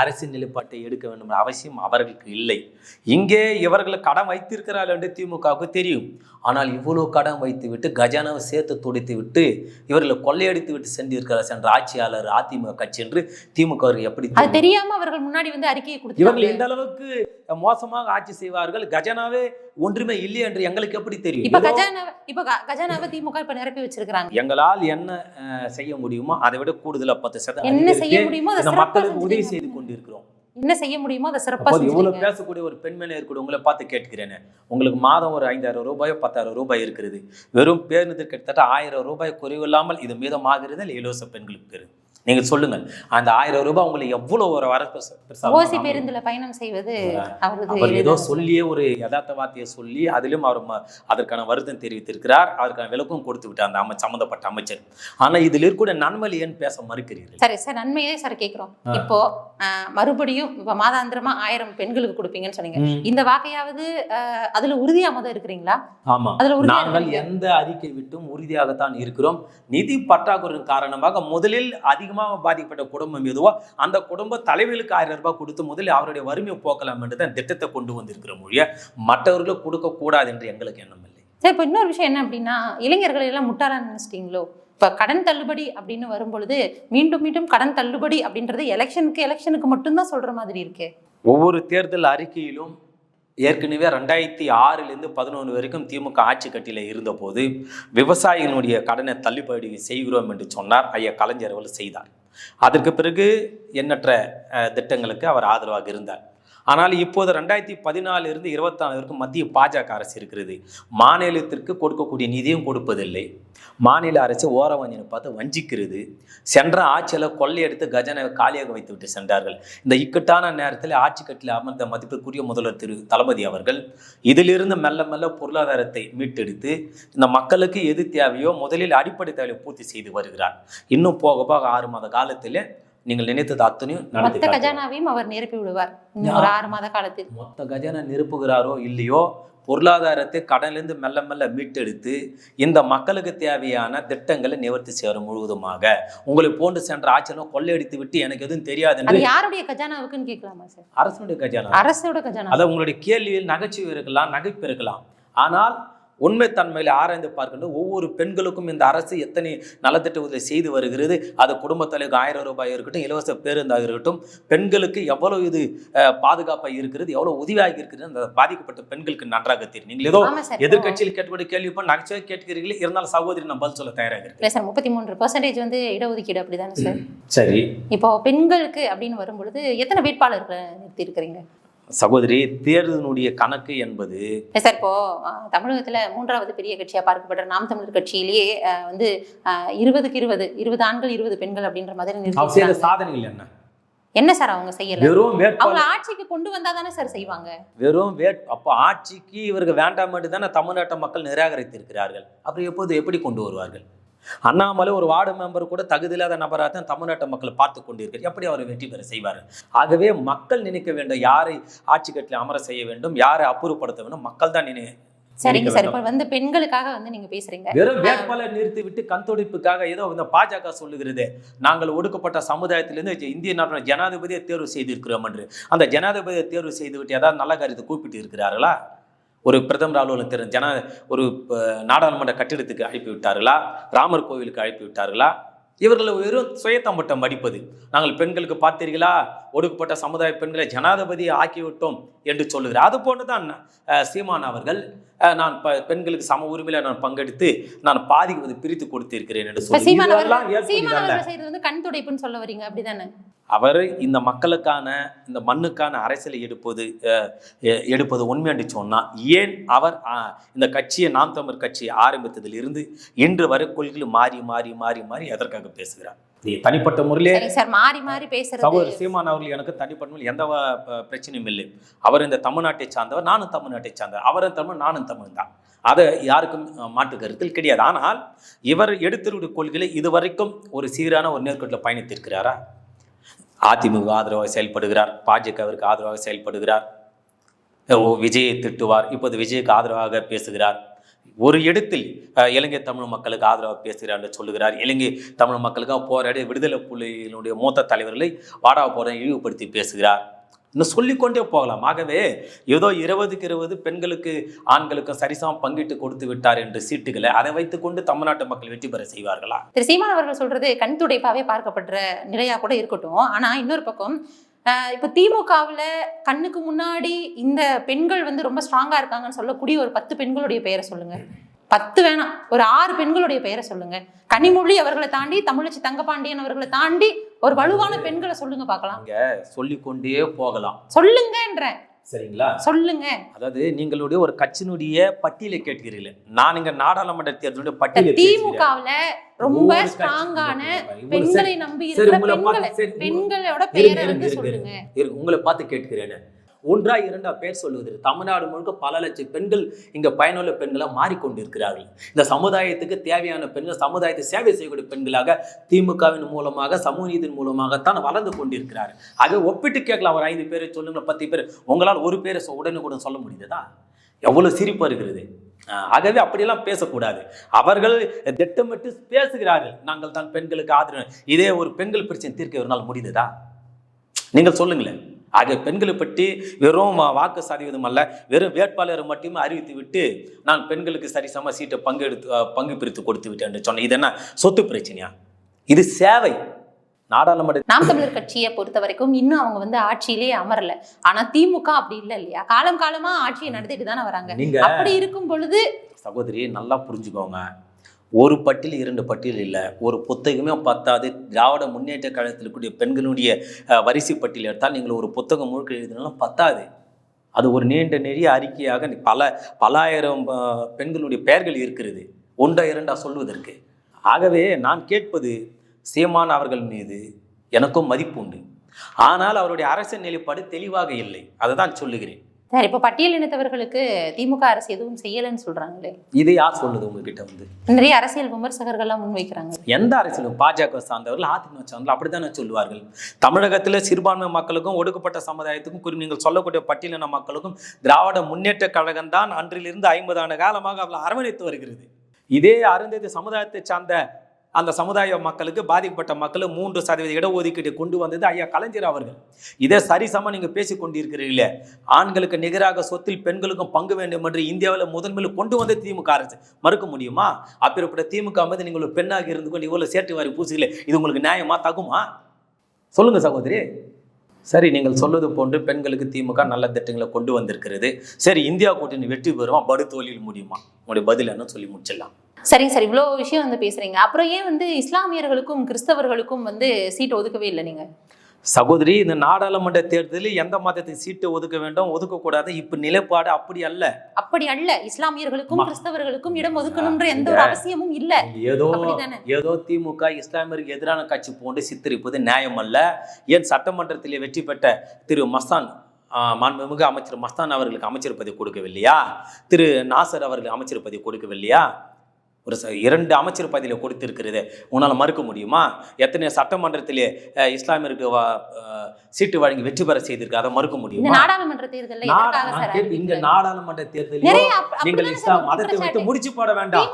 அரசின் நிலைப்பாட்டை எடுக்க வேண்டும் அவசியம் அவர்களுக்கு இல்லை. இங்கே இவர்கள் கடன் வைத்திருக்கிறார்கள் என்று திமுகவுக்கு தெரியும். ஆனால் இவ்வளவு கடன் வைத்து விட்டு கஜானாவை சேர்த்து துடைத்து விட்டு இவர்களை கொள்ளையடித்து விட்டு சென்றிருக்கிறார் சென்ற ஆட்சியாளர் அதிமுக கட்சி என்று திமுக அவருக்கு எப்படி தெரியும்? அவர்கள் முன்னாடி வந்து அறிக்கையை இவர்கள் கொடுத்தாங்க எந்த அளவுக்கு மோசமாக ஆட்சி செய்வார்கள்? கஜனாவே ஒன்றுமே இல்லை என்று எங்களுக்கு எப்படி தெரியும்? இப்ப ஏதோ கஜானா இப்ப கஜானாவை திமுக இப்ப நிரப்பி வச்சிருக்காங்க எங்களால் என்ன செய்ய முடியுமோ அதை விட கூடுதலா பத்து சதம் என்ன செய்ய முடியுமோ மக்களுக்கு உதவி. செய்து கொண்டிருக்கிறோம். என்ன செய்ய முடியுமோ அதை சிறப்பா அப்போது இவ்வளவு. பேசக்கூடிய ஒரு பெண்மணி இருக்கக்கூடிய உங்களை பார்த்து கேட்கிறேனே. உங்களுக்கு மாதம் ஒரு ஐந்தாயிரம் ரூபாயோ பத்தாயிரம் ரூபாய் இருக்கிறது. வெறும் பேருந்து கிட்டத்தட்ட ஆயிரம் ரூபாய் குறைவில்லாமல் இது மீதமாகிறது இலவச பெண்களுக்கு நீங்க சொல்லுங்கள் அந்த ஆயிரம் ரூபாய் உங்களுக்கு எவ்வளவு ஒரு வர ஓசி பேருந்துல பயணம் செய்வது அவர் ஏதோ சொல்லியே ஒரு யதார்த்த வார்த்தையை சொல்லி அதிலும் அவர் அதற்கான வருத்தம் தெரிவித்திருக்கிறார். அதற்கான விளக்கம் கொடுத்து விட்டார் அந்த அமை சம்பந்தப்பட்ட அமைச்சர். ஆனா இதில் இருக்கக்கூடிய நன்மை ஏன் பேச மறுக்கிறீர்கள்? சரி சார் நன்மையே சார் கேக்குறோம். இப்போ மறுபடியும் இப்ப மாதாந்திரமா ஆயிரம் பெண்களுக்கு கொடுப்பீங்கன்னு சொன்னீங்க. இந்த வாக்கையாவது அதுல உறுதியா மதம் இருக்கிறீங்களா? ஆமா. அதுல நாங்கள். எந்த அறிக்கை விட்டும் உறுதியாகத்தான் இருக்கிறோம். நிதி பற்றாக்குறையின் காரணமாக முதலில் அதிகமாக பாதிக்கப்பட்ட குடும்பம் எதுவோ அந்த குடும்ப தலைவர்களுக்கு ஆயிரம் ரூபாய் கொடுத்து முதலில் அவருடைய வறுமையை போக்கலாம் என்று தான் திட்டத்தை கொண்டு வந்திருக்கிறோம் மொழிய மற்றவர்களுக்கு கொடுக்க கூடாது என்று எங்களுக்கு எண்ணம் இல்லை. சரி இப்போ இன்னொரு விஷயம் என்ன அப்படின்னா இளைஞர்களை எல்லாம் முட்டாளா நினைச்சிட்டீங்களோ? இப்ப கடன் தள்ளுபடி அப்படின்னு வரும்பொழுது மீண்டும் மீண்டும் கடன் தள்ளுபடி அப்படின்றது எலெக்ஷனுக்கு எலெக்ஷனுக்கு மட்டும்தான் சொல்ற மாதிரி இருக்கு. ஒவ்வொரு தேர்தல் அறிக்கையிலும் ஏற்கனவே ரெண்டாயிரத்தி ஆறுலேருந்து பதினொன்று வரைக்கும் திமுக ஆட்சி கட்டியில் இருந்தபோது விவசாயிகளுடைய கடனை தள்ளுபடி செய்கிறோம் என்று சொன்னார் ஐயா கலைஞர் அவர்கள் செய்தார். அதற்கு பிறகு எண்ணற்ற திட்டங்களுக்கு அவர் ஆதரவாக இருந்தார். ஆனால் இப்போது ரெண்டாயிரத்தி பதினாலிருந்து இருந்து இருபத்தாறு வரைக்கும் மத்திய பாஜக அரசு இருக்கிறது. மாநிலத்திற்கு கொடுக்கக்கூடிய நிதியும் கொடுப்பதில்லை. மாநில அரசு ஓரவஞ்சனை பார்த்து வஞ்சிக்கிறது. சென்ற ஆட்சியில் கொள்ளையடுத்து கஜனை காலியாக வைத்துவிட்டு சென்றார்கள். இந்த இக்கட்டான நேரத்தில் ஆட்சி கட்டில் அமர்ந்த மதிப்பிற்குரிய முதல்வர் திரு தளபதி அவர்கள் இதிலிருந்து மெல்ல மெல்ல பொருளாதாரத்தை மீட்டெடுத்து இந்த மக்களுக்கு எது தேவையோ முதலில் அடிப்படை தேவையை பூர்த்தி செய்து வருகிறார். இன்னும் போக போக ஆறு மாத காலத்தில் நீங்கள் நினைத்தது அத்தனையும் மொத்த. கஜானாவையும் அவர் நிரப்பி விடுவார். ஒரு ஆறு மாத காலத்தில். மொத்த கஜானா நிரப்புகிறாரோ இல்லையோ பொருளாதாரத்தை கடனிலிருந்து மெல்ல மெல்ல மீட்டெடுத்து இந்த மக்களுக்கு தேவையான திட்டங்களை நிவர்த்தி செய்வார் முழுவதுமாக. உங்களை போன்று சென்ற ஆட்சியெல்லாம் கொள்ளையடித்து விட்டு எனக்கு எதுவும் தெரியாது யாருடைய கஜானாவுக்குன்னு கேட்கலாமா சார்? அரசனுடைய கஜானா. அரசோட கஜானா. அது உங்களுடைய கேள்வியில் நகைச்சுவை இருக்கலாம் நகைப்பு இருக்கலாம். ஆனால் உண்மைத்தன்மையில் ஆராய்ந்து பார்க்கின்ற ஒவ்வொரு பெண்களுக்கும் இந்த அரசு எத்தனை நலத்திட்ட உதவி செய்து வருகிறது அது குடும்பத்தலைக்கு ஆயிரம் ரூபாய் இருக்கட்டும் இலவச பேருந்தாக இருக்கட்டும் பெண்களுக்கு எவ்வளவு இது அஹ், பாதுகாப்பாக இருக்கிறது எவ்வளவு உதவியாக இருக்கிறது அந்த பாதிக்கப்பட்ட பெண்களுக்கு நன்றாக தெரியும். நீங்கள் ஏதோ எதிர்க்கட்சியில் கேட்கக்கூடிய கேள்வி இப்போ நகைச்சுவை கேட்கிறீர்கள் இருந்தாலும் சகோதரி நான் பதில் சொல்ல தயாராக இருக்கேன். இல்ல சார் முப்பத்தி மூன்று பர்சன்டேஜ் வந்து இடஒதுக்கீடு அப்படிதானே சார்? சரி. இப்போ பெண்களுக்கு அப்படின்னு வரும்பொழுது எத்தனை வேட்பாளர்களை நிறுத்தி இருக்கிறீங்க சகோதரி தேர்தலினுடைய கணக்கு என்பது சார் இப்போ தமிழகத்துல மூன்றாவது பெரிய கட்சியா பார்க்கப்படுற நாம் தமிழர் கட்சியிலேயே வந்து இருபதுக்கு இருபது இருபது ஆண்கள் இருபது பெண்கள் அப்படின்ற மாதிரி சாதனைகள் என்ன? என்ன சார் அவங்க செய்யல? வெறும் அவங்க ஆட்சிக்கு கொண்டு வந்தா தானே சார் செய்வாங்க? வெறும் வேட் அப்போ ஆட்சிக்கு இவருக்கு வேண்டாம் தானே தமிழ்நாட்டு மக்கள் நிராகரித்திருக்கிறார்கள். அப்புறம் எப்போது எப்படி கொண்டு வருவார்கள்? அண்ணாமலை ஒரு வார்டு மெம்பர் கூட தகுதியில்லாத நபராக தான் தமிழ்நாட்டு மக்களை பார்த்து கொண்டிருக்கிறார். எப்படி அவர் வெற்றி பெற செய்வார்? ஆகவே மக்கள் நினைக்க வேண்டும் யாரை ஆட்சி கட்டில் அமர செய்ய வேண்டும் யாரை அப்புறப்படுத்த வேண்டும் மக்கள் தான் நினை சரிங்க சார். இப்போ வந்து பெண்களுக்காக வந்து நீங்க பேசுறீங்க. வெறும் வேட்பாளர் நிறுத்தி விட்டு கண்துடைப்புக்காக ஏதோ இந்த பாஜக சொல்லுகிறது. நாங்கள் ஒடுக்கப்பட்ட சமுதாயத்திலிருந்து இந்திய நாட்டின் ஜனாதிபதியை தேர்வு செய்திருக்கிறோம் என்று. அந்த ஜனாதிபதியை தேர்வு செய்து விட்டு ஏதாவது நல்ல காரியத்தை கூப்பிட்டு இருக்கிறார்களா? ஒரு பிரதமர் அலுவலகத்தின் ஜன ஒரு நாடாளுமன்ற கட்டிடத்துக்கு அனுப்பி விட்டார்களா ராமர் கோவிலுக்கு அனுப்பி விட்டார்களா இவர்களை வெறும் சுயத்தம்பட்டம் அடிப்பது நாங்கள் பெண்களுக்கு பார்த்தீர்களா? ஒடுக்கப்பட்ட சமுதாய பெண்களை ஜனாதிபதியை ஆக்கிவிட்டோம் என்று சொல்லுகிறார். அது போன்று தான் சீமான் அவர்கள் நான் பெண்களுக்கு சம உரிமையில நான் பங்கெடுத்து நான் பாதிக்கு பிரித்து கொடுத்திருக்கிறேன் என்று சொல்லி கண் துடைப்புன்னு சொல்ல வரீங்க அப்படிதானே? அவர் இந்த மக்களுக்கான இந்த மண்ணுக்கான அரசியலை எடுப்பது எடுப்பது உண்மை என்று சொன்னால் ஏன் அவர் இந்த கட்சியை நாம் தமிழர் கட்சியை ஆரம்பித்ததில் இருந்து இன்று வரை கொள்கைகள் மாறி மாறி மாறி மாறி எதற்காக பேசுகிறார்? தனிப்பட்ட முறையிலே சார் மாறி மாறி பேசுறது சகோதரர் சீமான் அவர்கள் எனக்கு தனிப்பட்ட முறையில் எந்த பிரச்சனையும் இல்லை. அவர் இந்த தமிழ்நாட்டை சார்ந்தவர் நானும் தமிழ்நாட்டை சார்ந்தவர். அவரும் தமிழ் நானும் தமிழ் தான். அதை யாருக்கும் மாற்று கருத்தில் கிடையாது. ஆனால் இவர் எடுத்திருக்கிற கொள்கைகளை இதுவரைக்கும் ஒரு சீரான ஒரு நேர்கோட்டில் பயணித்திருக்கிறாரா? அதிமுக ஆதரவாக செயல்படுகிறார். பாஜகவிற்கு ஆதரவாக செயல்படுகிறார். ஓ விஜயை திட்டுவார். இப்போது விஜய்க்கு ஆதரவாக பேசுகிறார். ஒரு இடத்தில் இலங்கை தமிழ் மக்களுக்கு ஆதரவாக பேசுகிறார் என்று சொல்லுகிறார். இலங்கை தமிழ் மக்களுக்காக போராடி விடுதலை புலிகளுடைய மூத்த தலைவர்களை வாடா போற இழிவுபடுத்தி பேசுகிறார். இன்னும் சொல்லிக்கொண்டே போகலாம். ஆகவே ஏதோ இருபதுக்கு இருபது பெண்களுக்கு ஆண்களுக்கும் சரிசமம் பங்கிட்டு கொடுத்து விட்டார் என்று சீட்டுகளை அதை வைத்துக்கொண்டு தமிழ்நாட்டு மக்கள் வெற்றி பெற செய்வார்களா? திரு சீமான் அவர்கள் சொல்றது கண் துடைப்பாவே பார்க்கப்படுற நிலையா கூட இருக்கட்டும். ஆனா இன்னொரு பக்கம் இப்போ இப்ப திமுகவுல கண்ணுக்கு முன்னாடி இந்த பெண்கள் வந்து ரொம்ப ஸ்ட்ராங்கா இருக்காங்கன்னு சொல்லக்கூடிய ஒரு பத்து பெண்களுடைய பெயரை சொல்லுங்க. பத்து வேணாம். ஒரு ஆறு பெண்களுடைய பெயரை சொல்லுங்க. கனிமொழி அவர்களை தாண்டி தமிழச்சி தங்கபாண்டியன் அவர்களை தாண்டி ஒரு வலுவான பெண்களை சொல்லுங்க பார்க்கலாம். சொல்லிக்கொண்டே போகலாம். சொல்லுங்கன்ற சரிங்களா? சொல்லுங்க. அதாவது நீங்களுடைய ஒரு கட்சியினுடைய பட்டியலை கேட்கிறீர்கள். நான் இங்க நாடாளுமன்ற தேர்தலுடைய பட்டியலை. திமுகவுல ரொம்ப ஸ்ட்ராங்கான பெண்களை நம்பி இருக்கிற பெண்களோட பெயரை வந்து சொல்லுங்க. உங்களை பார்த்து கேட்கிறேன். ஒன்றா இரண்டா பேர் சொல்லுவது தமிழ்நாடு முழுக்க பல லட்சம் பெண்கள் இங்க பயனுள்ள பெண்களாக மாறிக்கொண்டிருக்கிறார்கள். இந்த சமுதாயத்துக்கு தேவையான பெண்கள் சமுதாயத்தை சேவை செய்யக்கூடிய பெண்களாக திமுகவின் மூலமாக சமூக நீதியின் மூலமாகத்தான் வளர்ந்து கொண்டிருக்கிறார் அதை ஒப்பிட்டு கேட்கலாம். ஒரு ஐந்து பேரை சொல்லுங்க பத்து பேர். உங்களால் ஒரு பேரை சொ- உடனுக்குடன் சொல்ல முடியுதா? எவ்வளவு சிரிப்பு இருக்கிறது ஆகவே அப்படியெல்லாம் பேசக்கூடாது. அவர்கள் திட்டமிட்டு பேசுகிறார்கள். நாங்கள் தான் பெண்களுக்கு ஆதரவு. இதே ஒரு பெண்கள் பிரச்சனை தீர்க்க ஒரு நாள் முடிந்ததா? நீங்கள் சொல்லுங்களேன். ஆக பெண்களை பற்றி வெறும் வாக்கு சதவீதம் அல்ல வெறும் வேட்பாளரை மட்டுமே அறிவித்து விட்டு நான் பெண்களுக்கு சரிசம சீட்டை பங்கு எடுத்து அஹ், பங்கு பிரித்து கொடுத்து விட்டேன் என்று சொன்னேன் இது என்ன? சொத்து பிரச்சனையா? இது சேவை. நாடாளுமன்ற நாம் தமிழர் கட்சியை பொறுத்த வரைக்கும் இன்னும் அவங்க வந்து ஆட்சியிலே அமரல. ஆனா திமுக அப்படி இல்லை இல்லையா? காலம் காலமா ஆட்சியை நடத்திட்டு தானே வராங்க. அப்படி இருக்கும் பொழுது சகோதரி நல்லா புரிஞ்சுக்கோங்க. ஒரு பட்டியல் இரண்டு பட்டியல் இல்லை. ஒரு புத்தகமே பத்தாது. திராவிட முன்னேற்ற கழகத்தில் இருக்கக்கூடிய பெண்களுடைய வரிசை பட்டியல் எடுத்தால் நீங்கள் ஒரு புத்தகம் முழுக்க எழுதினாலும் பத்தாது. அது ஒரு நீண்ட நெறிய அறிக்கையாக பல பலாயிரம் பெண்களுடைய பெயர்கள் இருக்கிறது. ஒன்றா இரண்டா சொல்வதற்கு. ஆகவே நான் கேட்பது சீமான் அவர்கள் மீது எனக்கும் மதிப்பு உண்டு. ஆனால் அவருடைய அரசியல் நிலைப்பாடு தெளிவாக இல்லை. அதை தான் சொல்லுகிறேன். சரி இப்போ பட்டியல் இனத்தவர்களுக்கு திமுக அரசு எதுவும் செய்யலைன்னு சொல்றாங்களே? இது யார் சொல்லுது உங்ககிட்ட வந்து? நிறைய அரசியல் விமர்சகர்கள்லாம் முன்வைக்கிறாங்க. எந்த அரசியலும் பாஜக சார்ந்தவர்கள் அதிமுக சார்ந்தவர்கள் அப்படித்தானே சொல்லுவார்கள்? தமிழகத்தில் சிறுபான்மை மக்களுக்கும் ஒடுக்கப்பட்ட சமுதாயத்துக்கும் குறி நீங்கள் சொல்லக்கூடிய பட்டியலின மக்களுக்கும் திராவிட முன்னேற்ற கழகம் தான் அன்றிலிருந்து ஐம்பது ஆண்டு காலமாக அவளை அரவணைத்து வருகிறது. இதே அருந்ததி சமுதாயத்தை சார்ந்த அந்த சமுதாய மக்களுக்கு பாதிக்கப்பட்ட மக்கள் மூன்று சதவீத இடஒதுக்கீடு கொண்டு வந்தது ஐயா கலைஞர் அவர்கள். இதே சரிசம நீங்கள் பேசி கொண்டிருக்கிறீர்களே. ஆண்களுக்கு நிகராக சொத்தில் பெண்களுக்கும் பங்கு வேண்டும் என்று இந்தியாவில் முதன்மையில் கொண்டு வந்த திமுக அரசு. மறுக்க முடியுமா? அப்பேற்பட்ட திமுக மீது நீங்கள் ஒரு பெண்ணாக இருந்து கொண்டு இவ்வளோ சேட்டு வாரி பூசிக்கல இது உங்களுக்கு நியாயமா தகுமா? சொல்லுங்க சகோதரி. சரி நீங்கள் சொல்வது போன்று பெண்களுக்கு திமுக நல்ல திட்டங்களை கொண்டு வந்திருக்கிறது. சரி இந்தியா கூட்டணி வெற்றி பெறுமா? படு தோல்வியில் முடியுமா? உங்களுடைய பதில் என்ன சொல்லி முடிச்சிடலாம். சரிங்க சார் இவ்வளோ விஷயம் வந்து பேசுறீங்க. அப்புறம் ஏன் வந்து இஸ்லாமியர்களுக்கும் கிறிஸ்தவர்களுக்கும் வந்து சீட் ஒதுக்கவே இல்லை நீங்க? சகோதரி இந்த நாடாளுமன்ற தேர்தலில் எந்த மதத்துக்கு சீட்டு ஒதுக்க வேண்டும் ஒதுக்கக்கூடாது இப்ப நிலைப்பாடு அப்படி அல்ல. அப்படி அல்ல. இஸ்லாமியர்களுக்கும் கிறிஸ்தவர்களுக்கும் இடம் ஒதுக்கணும்ன்ற எந்த ஒரு அவசியமும் இல்ல. ஏதோ? ஏதோ திமுக இஸ்லாமியருக்கு எதிரான கட்சி போன்று சித்தரிப்பது நியாயம் அல்ல. ஏன் சட்டமன்றத்திலே வெற்றி பெற்ற திரு மஸ்தான் மாண்புமிகு அமைச்சர் மஸ்தான் அவர்களுக்கு அமைச்சர் பதவி கொடுக்கவில்லையா? திரு நாசர் அவர்களுக்கு அமைச்சர் பதவி கொடுக்கவில்லையா? ஒரு இரண்டு அமைச்சர் பதவியில் கொடுத்திருக்கிறது. உன்னால் மறுக்க முடியுமா? எத்தனை சட்டமன்றத்திலே இஸ்லாமியருக்கு சீட்டு வழங்கி வெற்றி பெற செய்திருக்கு. அதை மறுக்க முடியுமா? நாடாளுமன்ற தேர்தல்ல இங்க? நாடாளுமன்ற தேர்தலில் நீங்கள் இஸ்லாம் மதத்தை வைத்து. முடிச்சு போட வேண்டாம்.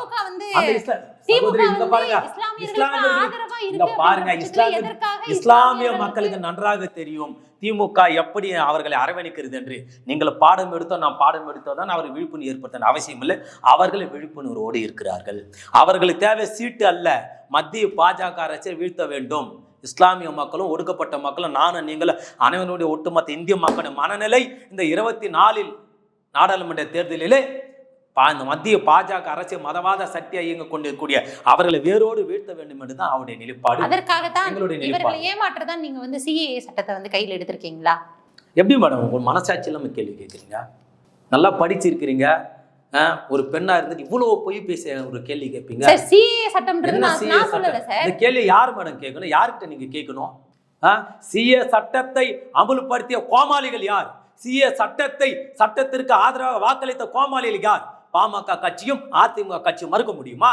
இஸ்லாமிய மக்களுக்கு நன்றாக தெரியும். திமுக எப்படி அவர்களை அரவணைக்கிறது என்று நீங்கள் பாடம் எடுத்தோ நான் பாடம் எடுத்தோ தான் அவர் விழிப்புணர்வு ஏற்படுத்த அவசியம் இல்லை. அவர்கள் விழிப்புணர்வோடு இருக்கிறார்கள். அவர்களுக்கு தேவை சீட்டு அல்ல. மத்திய பாஜக அரசை வீழ்த்த வேண்டும். இஸ்லாமிய மக்களும் ஒடுக்கப்பட்ட மக்களும் நானும் நீங்களும் அனைவருடைய ஒட்டுமொத்த இந்திய மக்களின் மனநிலை இந்த இருபத்தி நாலில் நாடாளுமன்ற தேர்தலிலே பா- இந்த மத்திய பாஜக அரசியல் மதவாத சக்தியை இயங்க கொண்டிருக்கக்கூடிய அவர்களை வேரோடு வீழ்த்த வேண்டும் என்று தான் அவருடைய நிலைப்பாடு அதற்காகத்தான் இவர்களை ஏமாற்றதான் நீங்க வந்து சிஏஏ சட்டத்தை வந்து கையில் எடுத்திருக்கீங்களா? எப்படி மேடம் உங்க மனசாட்சி இல்லாம கேள்வி கேட்குறீங்க? நல்லா படிச்சிருக்கிறீங்க ஒரு பெண்ணா இருந்துட்டு இவ்வளவு பொய் பேச ஒரு கேள்வி கேட்பீங்க. சொல்லல சட்டம்? இந்த கேள்வி யார் மேடம் கேட்கணும்? யார்கிட்ட நீங்க கேட்கணும்? சிஏ சட்டத்தை அமல்படுத்திய கோமாளிகள் யார்? சிஏ சட்டத்தை சட்டத்திற்கு ஆதரவாக வாக்களித்த கோமாளிகள் யார்? பாமக கட்சியும் அதிமுக கட்சியும் மறுக்க முடியுமா?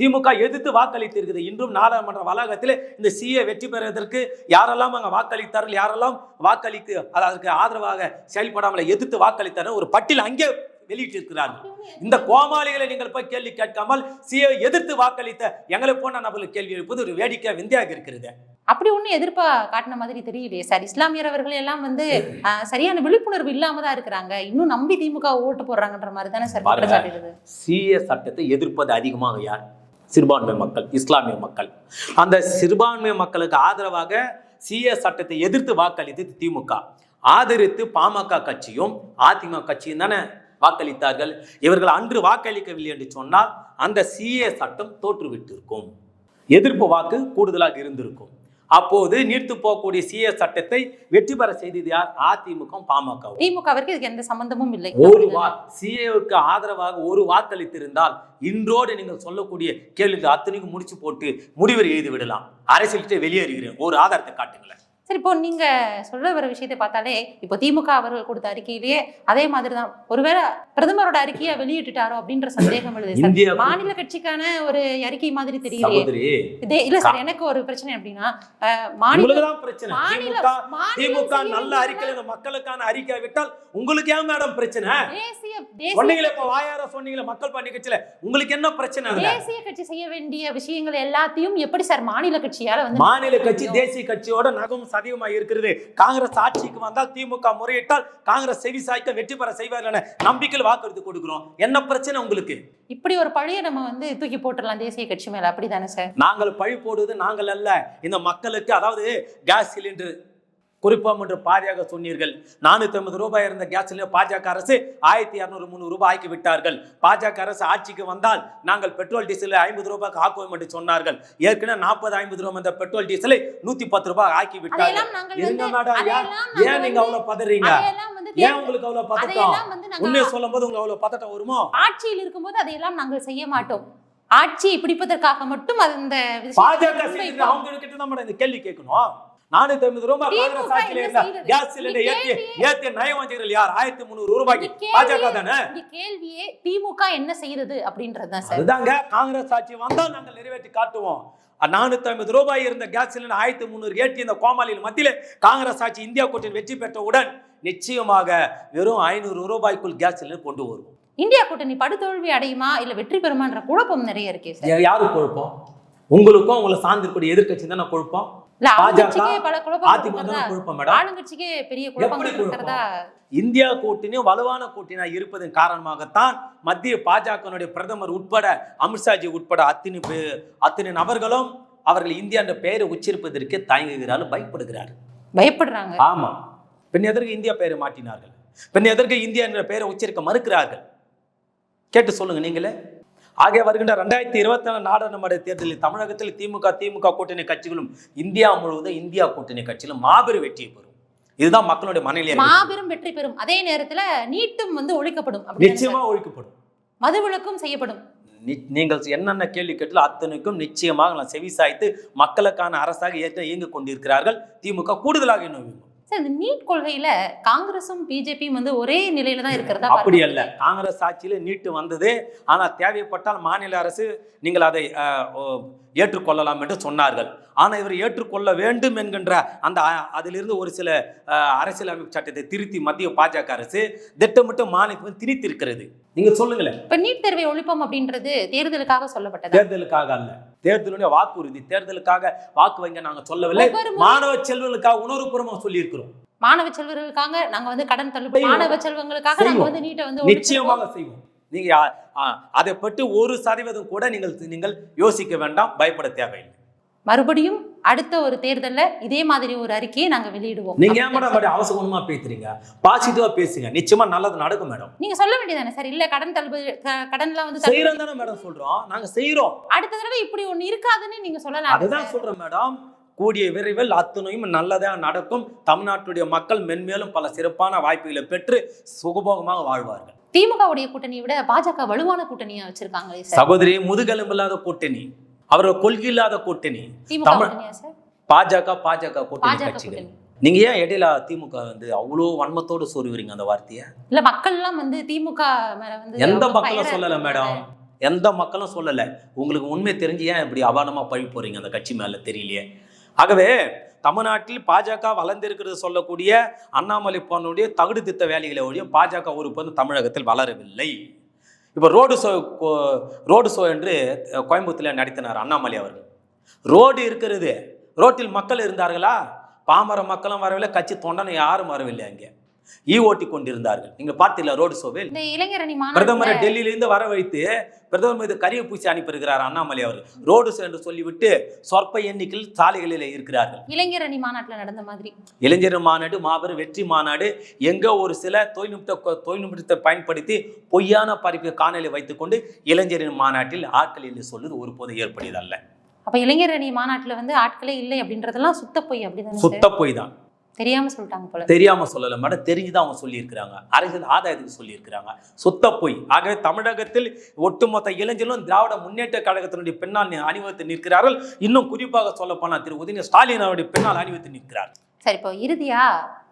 திமுக எதிர்த்து வாக்களித்திருக்குது. இன்றும் நாடாளுமன்ற வளாகத்தில் இந்த சிஏ வெற்றி பெறுவதற்கு யாரெல்லாம் அங்கே வாக்களித்தார்கள் யாரெல்லாம் வாக்களித்து அதற்கு ஆதரவாக செயல்படாமல் எதிர்த்து வாக்களித்தார்கள் ஒரு பட்டியல் அங்கே வெளியிட்டிருக்கிறார்கள். இந்த கோமாளிகளை நீங்கள் போய் கேள்வி கேட்காமல் சிஏ எதிர்த்து வாக்களித்த எங்களை போன நபர்கள் கேள்வி எழுப்பது ஒரு வேடிக்கை விந்தையாக இருக்கிறது. அப்படி ஒண்ணும் எதிர்ப்பா காட்டின மாதிரி தெரியலையே. சார் இஸ்லாமியர் அவர்கள் எல்லாம் வந்து சரியான விழிப்புணர்வு இல்லாம தான் இருக்கிறாங்க. இன்னும் நம்பி திமுக ஓட்டு போடுறாங்கன்ற மாதிரி தானே சார். குற்றச்சாட்டு சிஏ சட்டத்தை எதிர்ப்பது அதிகமாக யார்? சிறுபான்மை மக்கள் இஸ்லாமிய மக்கள். அந்த சிறுபான்மை மக்களுக்கு ஆதரவாக சிஏ சட்டத்தை எதிர்த்து வாக்களித்தது திமுக. ஆதரித்து பாமக கட்சியும் அதிமுக கட்சியும் தானே வாக்களித்தார்கள். இவர்கள் அன்று வாக்களிக்கவில்லை என்று சொன்னால் அந்த சிஏ சட்டம் தோற்றுவிட்டிருக்கும். எதிர்ப்பு வாக்கு கூடுதலாக இருந்திருக்கும். அப்போது நீர்த்து போகக்கூடிய சிஏ சட்டத்தை வெற்றி பெற செய்தது யார்? அதிமுக பாமக. திமுகவிற்கு இதுக்கு எந்த சம்பந்தமும் இல்லை. ஒரு வா சிஏவுக்கு ஆதரவாக ஒரு வாக்களித்திருந்தால் இன்றோடு நீங்கள் சொல்லக்கூடிய கேள்விக்கு அத்தனைக்கும் முடிச்சு போட்டு முடிவர் எழுதி விடலாம். அரசியல்கிட்ட வெளியேறுகிறேன். ஒரு ஆதாரத்தை காட்டுங்களேன். சரி இப்போ நீங்க சொல்ற வர விஷயத்தை பார்த்தாலே இப்போ திமுக அவர்கள் கொடுத்த அறிக்கையிலேயே அதே மாதிரி தான் ஒருவேளை பிரதமரோட அறிக்கையை வெளியிட்டுட்டாரோ அப்படின்ற சந்தேகம் எழுது மாநில கட்சிக்கான ஒரு அறிக்கை மாதிரி தெரியலையே. இதே இல்ல சார் எனக்கு ஒரு பிரச்சனை அப்படின்னா மாநில திமுக நல்ல அறிக்கை மக்களுக்கான அறிக்கை விட்டால் உங்களுக்கு ஏன் மேடம் பிரச்சனை? தேசிய சொன்னீங்களே இப்ப வாயார சொன்னீங்களே மக்கள் பண்ணி கட்சியில உங்களுக்கு என்ன பிரச்சனை தேசிய கட்சி செய்ய வேண்டிய விஷயங்கள் எல்லாத்தையும் எப்படி சார் மாநில கட்சியால வந்து மாநில கட்சி தேசிய கட்சியோட நகம் சதிகமா இருக்கிறது. காங்கிரஸ் ஆட்சிக்கு வந்தால் திமுக முறையிட்டால் காங்கிரஸ் செவி சாய்க்க வெற்றி பெற செய்வார்கள் என நம்பிக்கையில் வாக்குறுதி கொடுக்கிறோம். என்ன பிரச்சனை உங்களுக்கு? இப்படி ஒரு பழிய நம்ம வந்து தூக்கி போட்டுடலாம் தேசிய கட்சி மேல. அப்படிதானே சார்? நாங்கள் பழி போடுவது நாங்கள் அல்ல. இந்த மக்களுக்கு அதாவது கேஸ் சிலிண்டர் குறிப்பாக என்று பாதியாக சொன்னீர்கள். நானூத்தி ஐம்பது ரூபாய் இருந்த கேஸ் சிலிண்டர் பாஜக அரசு ஆயிரத்தி இரநூறு முந்நூறு ரூபாய் ஆக்கி விட்டார்கள் பாஜக அரசு ஆட்சிக்கு வந்தால் நாங்கள் பெட்ரோல் டீசலை ஐம்பது ரூபாய்க்கு ஆக்குவோம் என்று சொன்னார்கள். ஏற்கனவே நாற்பது ஐம்பது ரூபாய் இந்த பெட்ரோல் டீசலை நூத்தி பத்து ரூபாய் ஆக்கி விட்டார்கள் இருங்க மேடம் ஏன் நீங்க அவ்வளவு பதறீங்க? ஏன் உங்களுக்கு அவ்வளவு பதட்டம்? உண்மையை சொல்லும் போது உங்களுக்கு அவ்வளவு பதட்டம் வருமோ? ஆட்சியில் இருக்கும்போது அதையெல்லாம் நாங்கள் செய்ய மாட்டோம். ஆட்சியை பிடிப்பதற்காக மட்டும் அந்த பாஜக அவங்க கிட்ட தான் இந்த கேள்வி கேட்கணும். நானூத்தி ஐம்பது ரூபாய் காங்கிரஸ் ஆட்சியில இருந்தா? கேஸ் சிலிண்டர் ஏத்தி ஏத்தி நயவஞ்சகர்கள் யார்? ஆயிரத்தி முந்நூறு ரூபாய்க்கு. பாஜக தானே? கேள்வியே திமுக என்ன செய்தது அப்படின்றதுதான் சார். அதுதாங்க. காங்கிரஸ் ஆட்சி வந்தா நாங்கள் நிறைவேற்றி காட்டுவோம். நானூத்தி ஐம்பது ரூபாய் இருந்த கேஸ் சிலிண்டர் ஆயிரத்தி முந்நூறு ஏற்றி இந்த கோமாளியில் மத்தியில காங்கிரஸ் ஆட்சி இந்தியா கூட்டணி வெற்றி பெற்றவுடன் நிச்சயமாக வெறும் ஐநூறு ரூபாய்க்குள் கேஸ் சிலிண்டர் கொண்டு வருவோம். இந்தியா கூட்டணி படுதோல்வி அடையுமா? இல்ல வெற்றி பெறுமான்ற குழப்பம் நிறைய இருக்கே யாரு குழப்பம்? உங்களுக்கும் உங்களை சார்ந்திருக்கக்கூடிய எதிர்க்கட்சி தானே குழப்பம்? பாஜக, இந்தியா கூட்டணி வலுவான கூட்டணியா இருப்பதன் காரணமாகத்தான் மத்திய பாஜகனுடைய பிரதமர் உட்பட அமித்ஷாஜி உட்பட அத்தனை அத்தனை நபர்களும் அவர்கள் இந்தியா என்ற பெயரை உச்சரிப்பதற்கு தயங்குகிறார்கள் பயப்படுகிறார் பயப்படுறாங்க. ஆமா. பின் எதற்கு இந்தியா பெயரை மாட்டினார்கள் பின் எதற்கு இந்தியா என்ற பெயரை உச்சரிக்க மறுக்கிறார்கள்? கேட்டு சொல்லுங்க நீங்களே. ஆகிய வருகின்ற ரெண்டாயிரத்தி இருபத்தி நாலு நாடாளுமன்ற தேர்தலில் தமிழகத்தில் திமுக திமுக கூட்டணி கட்சிகளும் இந்தியா முழுவதும் இந்தியா கூட்டணி கட்சிகளும் மாபெரும் வெற்றியை பெறும். இதுதான் மக்களுடைய மனநிலை மாபெரும் வெற்றி பெறும். அதே நேரத்துல நீட்டும் வந்து ஒழிக்கப்படும் நிச்சயமா? ஒழிக்கப்படும். மதுவிலக்கும் செய்யப்படும். நீங்கள் என்னென்ன கேள்வி கேட்டாலும் அத்தனைக்கும் நிச்சயமாக நான் செவி சாய்த்து மக்களுக்கான அரசாக ஏற்ற இயங்கிக் கொண்டிருக்கிறார்கள். திமுக கூடுதலாக இன்னும் சார் இந்த நீட் கொள்கையில காங்கிரசும் பிஜேபியும் வந்து ஒரே நிலையில தான் இருக்கிறதா அப்படி அல்ல. காங்கிரஸ் ஆட்சியில நீட்டு வந்தது. ஆனால் தேவைப்பட்டால் மாநில அரசு நீங்கள் அதை ஏற்றுக்கொள்ளலாம் என்று சொன்னார்கள். ஆனால் இவர் ஏற்றுக்கொள்ள வேண்டும் என்கின்ற அந்த அதிலிருந்து ஒரு சில அரசியலமைப்பு சட்டத்தை திருத்தி மத்திய பாஜக அரசு திட்டமிட்டு மாநிலத்தில் திணித்திருக்கிறது. நீங்க சொல்லுங்களேன். இப்ப நீட் தேர்வை ஒழிப்போம் அப்படின்றது தேர்தலுக்காக சொல்லப்பட்டதா? தேர்தலுக்காக அல்ல. தேர்தலுடைய வாக்குறுதி தேர்தலுக்காக வாக்கு வைங்க நாங்க சொல்லவில்லை மாணவ செல்வங்களுக்காக உணர்வுபூர்வமாக சொல்லி இருக்கிறோம் மாணவ செல்வர்களுக்காக நாங்க வந்து கடன் தள்ளுபடி. மாணவ செல்வங்களுக்காக நாங்க. வந்து நீட்டை வந்து. நிச்சயமாக செய்வோம் நீங்க அதை பற்றி ஒரு சதவீதம் கூட நீங்கள் நீங்கள் யோசிக்க வேண்டாம் பயப்பட தேவையில்லை மறுபடியும் அடுத்த ஒரு தேர்தல்ல இதே மாதிரி ஒரு அறிக்கையை நாங்க வெளியிடுவோம். நீங்க ஏன் மேடம் அப்படி அவசரமா பேசுறீங்க? பாசிட்டிவா பேசுங்க. நிச்சயமா நல்லது நடக்கும் மேடம். நீங்க சொல்ல வேண்டியதானே சார்? இல்ல கடன் தள்ளுபடி கடன்லாம் வந்து செய்யறோம் தானே மேடம் சொல்றோம். நாங்க செய்யறோம். அடுத்த தடவை இப்படி ஒண்ணு இருக்காதுன்னு நீங்க சொல்லலாம். அதுதான் சொல்றேன் மேடம். கூடிய விரைவில் அத்துணையும் நல்லதா நடக்கும். தமிழ்நாட்டுடைய மக்கள் மென்மேலும் பல சிறப்பான வாய்ப்புகளை பெற்று சுகபோகமாக வாழ்வார்கள். திமுகவுடைய கூட்டணியை விட பாஜக வலுவான கூட்டணியா வச்சிருக்காங்களே சார். சகோதரி முதுகெலும்பில்லாத கூட்டணி. அவர்கள் கொள்கை இல்லாத கூட்டணி தமிழ்- பாஜக பாஜக கூட்டணி கட்சிகள். நீங்க ஏன் இடையில திமுக வந்து அவ்வளோ வன்மத்தோடு சொருவீங்க அந்த வார்த்தையை? இல்ல மக்கள் எல்லாம் வந்து திமுக வந்து எந்த மக்களும் சொல்லல. மேடம். எந்த மக்களும் சொல்லல. உங்களுக்கு உண்மை தெரிஞ்சு ஏன் இப்படி அபானமா பழி போறீங்க அந்த கட்சி மேல தெரியலையே? ஆகவே தமிழ்நாட்டில் பாஜக வளர்ந்திருக்கிறது சொல்லக்கூடிய அண்ணாமலை போனுடைய தகுடு திட்ட வேலைகளை ஒழிய பாஜக ஒரு பொழுது தமிழகத்தில் வளரவில்லை. இப்போ ரோடு ஷோ ரோடு ஷோ என்று கோயம்புத்தூரில் நடத்தினார் அண்ணாமலை அவர்கள். ரோடு இருக்கிறது. ரோட்டில் மக்கள் இருந்தார்களா? பாமர மக்களும் வரவில்லை கட்சி தொண்டனை யாரும் வரவில்லை அங்கே. ஈ ஓட்டி கொண்டிருந்தார்கள் நீங்க பார்த்தீங்களா ரோடு இளைஞரணி பிரதமரை டெல்லியிலிருந்து வர வைத்து பிரதமர் மீது கரிய பூச்சி அனுப்பியிருக்கிறார் அண்ணாமலை அவர் ரோடு ஷோ என்று சொல்லிவிட்டு சொற்ப எண்ணிக்கையில் சாலைகளில் இருக்கிறார்கள். இளைஞரணி மாநாட்டுல நடந்த மாதிரி. இளைஞர் மாநாடு மாபெரும் வெற்றி மாநாடு எங்க ஒரு சில தொழில்நுட்ப தொழில்நுட்பத்தை பயன்படுத்தி பொய்யான பறிப்பு காணொலி வைத்துக்கொண்டு இளைஞரின் மாநாட்டில் ஆட்கள் இல்லை சொல்லுது ஒருபோதும் ஏற்படியதல்ல. அப்ப இளைஞரணி மாநாட்டுல வந்து ஆட்களே இல்லை அப்படின்றதெல்லாம் சுத்த பொய் அப்படிதானே சுத்த பொய் தான். தெரியாம சொல்லிட்டாங்க போல தெரியாம சொல்லல. மேடம் தெரிஞ்சுதான் அவங்க சொல்லியிருக்கிறாங்க. அரசியல் ஆதாயத்துக்கு சொல்லியிருக்கிறாங்க. சுத்த பொய். ஆகவே தமிழகத்தில் ஒட்டுமொத்த இளைஞர்களும் திராவிட முன்னேற்ற கழகத்தினுடைய பின்னால் அணிவகுத்து நிற்கிறார்கள். இன்னும் குறிப்பாக சொல்ல போனால் திரு உதயநிதி ஸ்டாலின் அவருடைய பின்னால் அணிவகுத்து நிற்கிறார். சரி இப்போ இறுதியா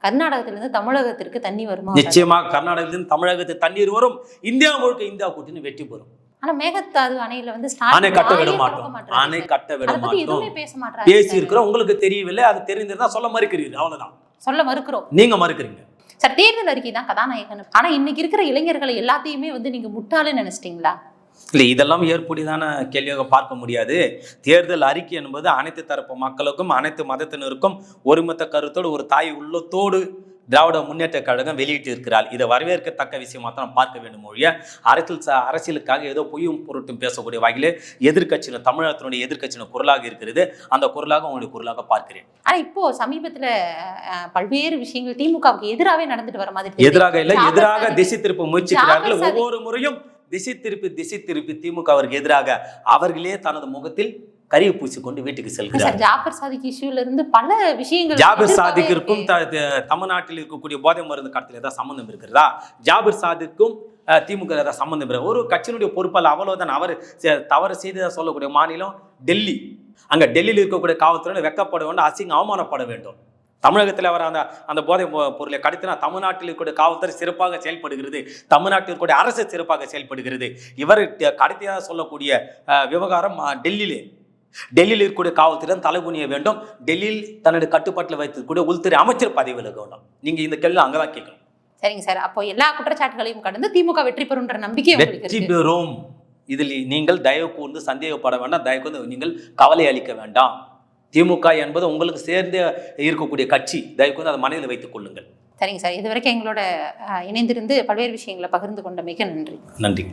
கர்நாடகத்துல இருந்து தமிழகத்திற்கு தண்ணி வருமா? நிச்சயமாக கர்நாடகத்திலிருந்து தமிழகத்தில் தண்ணீர் வரும். இந்தியா முழுக்க இந்தியா கூட்டணி வெற்றி பெறும். ஆனா மேகதாது அணையில வந்து அணை கட்ட விட மாட்டோம். அணை. கட்ட விட மாட்டோம். பேச மாட்டாங்க பேசி இருக்கிறோம் உங்களுக்கு தெரியவில்லை. அது தெரிந்திருந்தா சொல்ல மறுக்கிறீர்கள் அவ்வளவுதான். சொல்ல மறுக்கிறோம். நீங்க மறுக்கிறீங்க. சார் தேர்தல் அறிக்கை தான் கதாநாயகன். ஆனா இன்னைக்கு இருக்கிற இளைஞர்களை எல்லாத்தையுமே வந்து நீங்க முட்டாளு நினைச்சிட்டீங்களா? இல்லை இதெல்லாம் ஏற்புடையதான கேள்வியாக பார்க்க முடியாது. தேர்தல் அறிக்கை என்பது அனைத்து தரப்பு மக்களுக்கும் அனைத்து மதத்தினருக்கும் ஒருமித்த கருத்தோடு ஒரு தாய் உள்ளத்தோடு திராவிட முன்னேற்ற கழகம் வெளியிட்டு இருக்கிறார் இதை வரவேற்கத்தக்க விஷயமா தான் நான் பார்க்க வேண்டும் ஒழிய அரசியல் அரசியலுக்காக ஏதோ பொய்யும் பொருட்டும் பேசக்கூடிய வகையில் எதிர்க்கட்சியின தமிழகத்தினுடைய எதிர்க்கட்சியின குரலாக இருக்கிறது. அந்த குரலாக உங்களுடைய குரலாக பார்க்கிறேன். ஆனா இப்போ சமீபத்துல பல்வேறு விஷயங்கள் திமுகவுக்கு எதிராவே நடந்துட்டு வர மாதிரி. எதிராக இல்லை எதிராக திசை திருப்ப முயற்சிக்கிறார்கள். ஒவ்வொரு முறையும் திசை திருப்பி திசை திருப்பி திமுக அவருக்கு எதிராக அவர்களே தனது முகத்தில் கரிய பூசி கொண்டு வீட்டுக்கு செல்கிறார். ஜாபர் சாதிக் இஷ்யூல இருந்து பல விஷயங்கள் ஜாபிர் சாதிக்கிற்கும் தமிழ்நாட்டில் இருக்கக்கூடிய போதை மருந்து கடத்தில் ஏதாவது சம்பந்தம் இருக்கிறதா? ஜாபிர் சாதிக்கும் திமுக ஏதாவது சம்பந்தம் இருக்கிற ஒரு கட்சியினுடைய பொறுப்பால் அவ்வளவுதான். அவர் தவறு செய்ததா சொல்லக்கூடிய மாநிலம் டெல்லி. அங்கே டெல்லியில் இருக்கக்கூடிய காவல்துறை வெக்கப்பட வேண்டும் அசிங்க அவமானப்பட வேண்டும். தமிழகத்தில் வர அந்த அந்த போதை பொருளை கடத்தினா தமிழ்நாட்டில் இருக்கக்கூடிய காவல்துறை சிறப்பாக செயல்படுகிறது. தமிழ்நாட்டில் இருக்கக்கூடிய அரசு சிறப்பாக செயல்படுகிறது. இவர் கடத்தியாக சொல்லக்கூடிய விவகாரம் டெல்லியிலே. டெல்லியில் இருக்கக்கூடிய காவல்துறை தலைகுனிய வேண்டும். டெல்லியில் தன்னுடைய கட்டுப்பாட்டில் வைத்திருக்கக்கூடிய உள்துறை அமைச்சர் பதவி விலக வேண்டும். நீங்க இந்த கேள்வி அங்கதான் கேட்கணும். சரிங்க சார். அப்போ எல்லா குற்றச்சாட்டுகளையும் கடந்து திமுக வெற்றி பெறுன்ற நம்பிக்கை உங்களுக்கு வெற்றி பெறும். இதில் நீங்கள் தயவு கூர்ந்து சந்தேகப்பட வேண்டாம். தயவு கூர்ந்து நீங்கள் கவலை அளிக்க வேண்டாம். திமுக என்பது உங்களுக்கு சேர்ந்து இருக்கக்கூடிய கட்சி. தயவு கூர்ந்து அதை மனதில் வைத்துக் கொள்ளுங்கள். சரிங்க சார். இது வரைக்கும் எங்களோட இணைந்திருந்து பல்வேறு விஷயங்களை பகிர்ந்து கொண்டமைக்கு நன்றி. நன்றி